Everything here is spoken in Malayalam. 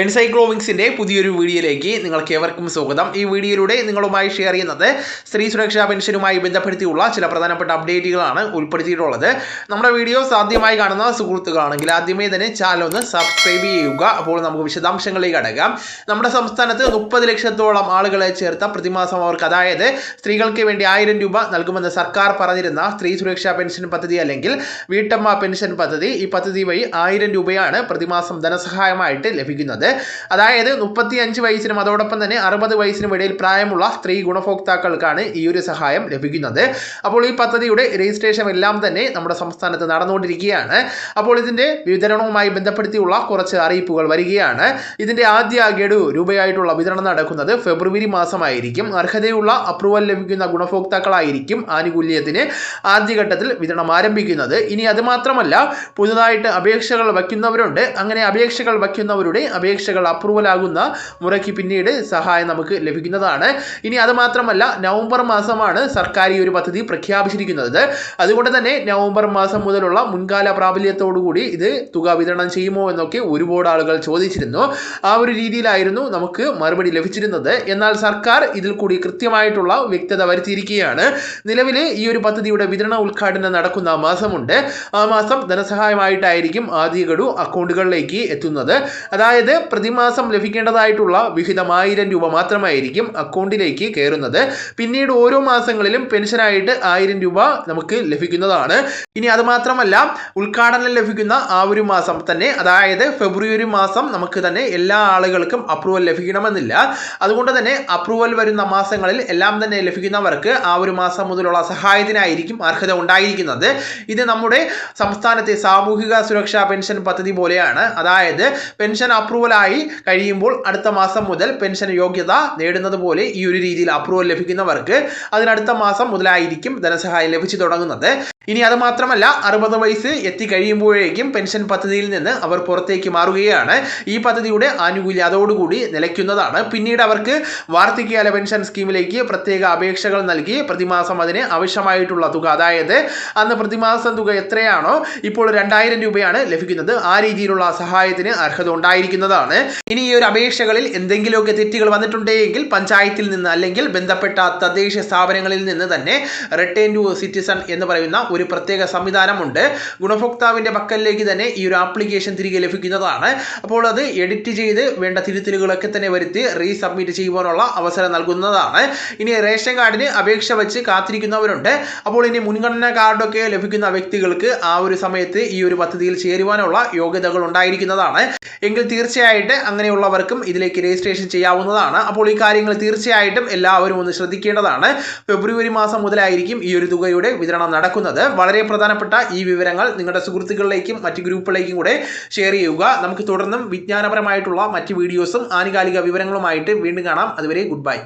എൻസൈക്ലോവിങ്സിന്റെ പുതിയൊരു വീഡിയോയിലേക്ക് നിങ്ങൾക്ക് ഏവർക്കും സ്വാഗതം. ഈ വീഡിയോയിലൂടെ നിങ്ങളുമായി ഷെയർ ചെയ്യുന്നത് സ്ത്രീ സുരക്ഷാ പെൻഷനുമായി ബന്ധപ്പെടുത്തിയുള്ള ചില പ്രധാനപ്പെട്ട അപ്ഡേറ്റുകളാണ് ഉൾപ്പെടുത്തിയിട്ടുള്ളത്. നമ്മുടെ വീഡിയോ സാധ്യമായി കാണുന്ന സുഹൃത്തുക്കളാണെങ്കിൽ ആദ്യമേ തന്നെ ചാനൽ ഒന്ന് സബ്സ്ക്രൈബ് ചെയ്യുക. അപ്പോൾ നമുക്ക് വിശദാംശങ്ങളിലേക്ക് അടക്കാം നമ്മുടെ സംസ്ഥാനത്ത് മുപ്പത് ലക്ഷത്തോളം ആളുകളെ ചേർത്ത പ്രതിമാസം അവർക്ക്. അതായത് സ്ത്രീകൾക്ക് വേണ്ടി ആയിരം രൂപ നൽകുമെന്ന് സർക്കാർ പറഞ്ഞിരുന്ന സ്ത്രീ സുരക്ഷാ പെൻഷൻ പദ്ധതി അല്ലെങ്കിൽ വീട്ടമ്മ പെൻഷൻ പദ്ധതി. ഈ പദ്ധതി വഴി ആയിരം രൂപയാണ് പ്രതിമാസം ധനസഹായമായിട്ട് ലഭിക്കുന്നത്. അതായത് മുപ്പത്തി അഞ്ച് വയസ്സിനും അതോടൊപ്പം തന്നെ അറുപത് വയസ്സിനും ഇടയിൽ പ്രായമുള്ള സ്ത്രീ ഗുണഭോക്താക്കൾക്കാണ് ഈ ഒരു സഹായം ലഭിക്കുന്നത്. അപ്പോൾ ഈ പദ്ധതിയുടെ രജിസ്ട്രേഷൻ എല്ലാം തന്നെ നമ്മുടെ സംസ്ഥാനത്ത് നടന്നുകൊണ്ടിരിക്കുകയാണ്. അപ്പോൾ ഇതിന്റെ വിതരണവുമായി ബന്ധപ്പെടുത്തിയുള്ള കുറച്ച് അറിയിപ്പുകൾ വരികയാണ്. ഇതിന്റെ ആദ്യ ഗഡു രൂപയായിട്ടുള്ള വിതരണം നടക്കുന്നത് ഫെബ്രുവരി മാസമായിരിക്കും. അർഹതയുള്ള അപ്രൂവൽ ലഭിക്കുന്ന ഗുണഭോക്താക്കളായിരിക്കും ആനുകൂല്യത്തിന് ആദ്യഘട്ടത്തിൽ വിതരണം ആരംഭിക്കുന്നത്. ഇനി അതുമാത്രമല്ല പുതുതായിട്ട് അപേക്ഷകൾ വയ്ക്കുന്നവരുണ്ട്. അങ്ങനെ അപേക്ഷകൾ വയ്ക്കുന്നവരുടെ അപേക്ഷകൾ അപ്രൂവൽ ആകുന്ന മുറയ്ക്ക് പിന്നീട് സഹായം നമുക്ക് ലഭിക്കുന്നതാണ്. ഇനി അത് മാത്രമല്ല നവംബർ മാസമാണ് സർക്കാർ ഈ ഒരു പദ്ധതി പ്രഖ്യാപിച്ചിരിക്കുന്നത്. അതുകൊണ്ട് തന്നെ നവംബർ മാസം മുതലുള്ള മുൻകാല പ്രാബല്യത്തോടുകൂടി ഇത് തുക വിതരണം ചെയ്യുമോ എന്നൊക്കെ ഒരുപാട് ആളുകൾ ചോദിച്ചിരുന്നു. ആ ഒരു രീതിയിലായിരുന്നു നമുക്ക് മറുപടി ലഭിച്ചിരുന്നത്. എന്നാൽ സർക്കാർ ഇതിൽ കൂടി കൃത്യമായിട്ടുള്ള വ്യക്തത വരുത്തിയിരിക്കുകയാണ്. നിലവിൽ ഈ ഒരു പദ്ധതിയുടെ വിതരണ ഉദ്ഘാടനം നടക്കുന്ന മാസമുണ്ട്. ആ മാസം ധനസഹായമായിട്ടായിരിക്കും ആദ്യ ഗഡു അക്കൗണ്ടുകളിലേക്ക് എത്തുന്നത്. അതായത് പ്രതിമാസം ലഭിക്കേണ്ടതായിട്ടുള്ള വിഹിതം ആയിരം രൂപ മാത്രമായിരിക്കും അക്കൗണ്ടിലേക്ക് കയറുന്നത്. പിന്നീട് ഓരോ മാസങ്ങളിലും പെൻഷനായിട്ട് ആയിരം രൂപ നമുക്ക് ലഭിക്കുന്നതാണ്. ഇനി അത് മാത്രമല്ല ഉദ്ഘാടനം ലഭിക്കുന്ന ആ ഒരു മാസം തന്നെ അതായത് ഫെബ്രുവരി മാസം നമുക്ക് തന്നെ എല്ലാ ആളുകൾക്കും അപ്രൂവൽ ലഭിക്കണമെന്നില്ല. അതുകൊണ്ട് തന്നെ അപ്രൂവൽ വരുന്ന മാസങ്ങളിൽ എല്ലാം തന്നെ ലഭിക്കുന്നവർക്ക് ആ ഒരു മാസം മുതലുള്ള സഹായത്തിനായിരിക്കും അർഹത ഉണ്ടായിരിക്കുന്നത്. ഇത് നമ്മുടെ സംസ്ഥാനത്തെ സാമൂഹിക സുരക്ഷാ പെൻഷൻ പദ്ധതി പോലെയാണ്. അതായത് പെൻഷൻ അപ്രൂവലായി കഴിയുമ്പോൾ അടുത്ത മാസം മുതൽ പെൻഷൻ യോഗ്യത നേടുന്നത് പോലെ ഈ ഒരു രീതിയിൽ അപ്രൂവൽ ലഭിക്കുന്നവർക്ക് അതിനടുത്ത മാസം മുതലായിരിക്കും ധനസഹായം ലഭിച്ചു തുടങ്ങുന്നത്. ഇനി അത് മാത്രമല്ല അറുപത് വയസ്സ് എത്തിക്കഴിയുമ്പോഴേക്കും പെൻഷൻ പദ്ധതിയിൽ നിന്ന് അവർ പുറത്തേക്ക് മാറുകയാണ്. ഈ പദ്ധതിയുടെ ആനുകൂല്യം അതോടുകൂടി നിലയ്ക്കുന്നതാണ്. പിന്നീട് അവർക്ക് വാർദ്ധക്യകാല പെൻഷൻ സ്കീമിലേക്ക് പ്രത്യേക അപേക്ഷകൾ നൽകി പ്രതിമാസം അതിന് ആവശ്യമായിട്ടുള്ള തുക. അതായത് അന്ന് പ്രതിമാസം തുക എത്രയാണോ ഇപ്പോൾ രണ്ടായിരം രൂപയാണ് ലഭിക്കുന്നത്. ആ രീതിയിലുള്ള സഹായത്തിന് അർഹത ഉണ്ടായിരിക്കുന്നതാണ് ഇനി ഈ ഒരു അപേക്ഷകളിൽ എന്തെങ്കിലുമൊക്കെ തെറ്റുകൾ വന്നിട്ടുണ്ടെങ്കിൽ പഞ്ചായത്തിൽ നിന്ന് അല്ലെങ്കിൽ ബന്ധപ്പെട്ട തദ്ദേശ സ്ഥാപനങ്ങളിൽ നിന്ന് തന്നെ റിട്ടേൺ ടു സിറ്റിസൺ എന്ന് പറയുന്ന ഒരു പ്രത്യേക സംവിധാനമുണ്ട്. ഗുണഭോക്താവിന്റെ പക്കലിലേക്ക് തന്നെ ഈ ഒരു ആപ്ലിക്കേഷൻ തിരികെ ലഭിക്കുന്നതാണ്. അപ്പോൾ അത് എഡിറ്റ് ചെയ്ത് വേണ്ട തിരുത്തലുകളൊക്കെ തന്നെ വരുത്തി റീസബ്മിറ്റ് ചെയ്യുവാനുള്ള അവസരം നൽകുന്നതാണ്. ഇനി റേഷൻ കാർഡിന് അപേക്ഷ വെച്ച് കാത്തിരിക്കുന്നവരുണ്ട്. അപ്പോൾ ഇനി മുൻഗണനാ കാർഡൊക്കെ ലഭിക്കുന്ന വ്യക്തികൾക്ക് ആ ഒരു സമയത്ത് ഈ ഒരു പദ്ധതിയിൽ ചേരുവാനുള്ള യോഗ്യതകൾ ഉണ്ടായിരിക്കുന്നതാണ്. എങ്കിൽ തീർച്ചയായിട്ട് അങ്ങനെയുള്ളവർക്കും ഇതിലേക്ക് രജിസ്ട്രേഷൻ ചെയ്യാവുന്നതാണ്. അപ്പോൾ ഈ കാര്യങ്ങൾ തീർച്ചയായിട്ടും എല്ലാവരും ഒന്ന് ശ്രദ്ധിക്കേണ്ടതാണ്. ഫെബ്രുവരി മാസം മുതലായിരിക്കും ഈ ഒരു തുകയുടെ വിതരണം നടക്കുന്നത്. വളരെ പ്രധാനപ്പെട്ട ഈ വിവരങ്ങൾ നിങ്ങളുടെ സുഹൃത്തുക്കളിലേക്കും മറ്റ് ഗ്രൂപ്പുകളിലേക്കും കൂടെ ഷെയർ ചെയ്യുക. നമുക്ക് തുടർന്നും വിജ്ഞാനപരമായിട്ടുള്ള മറ്റ് വീഡിയോസും ആനുകാലിക വിവരങ്ങളുമായിട്ട് വീണ്ടും കാണാം. അതുവരെ ഗുഡ് ബൈ.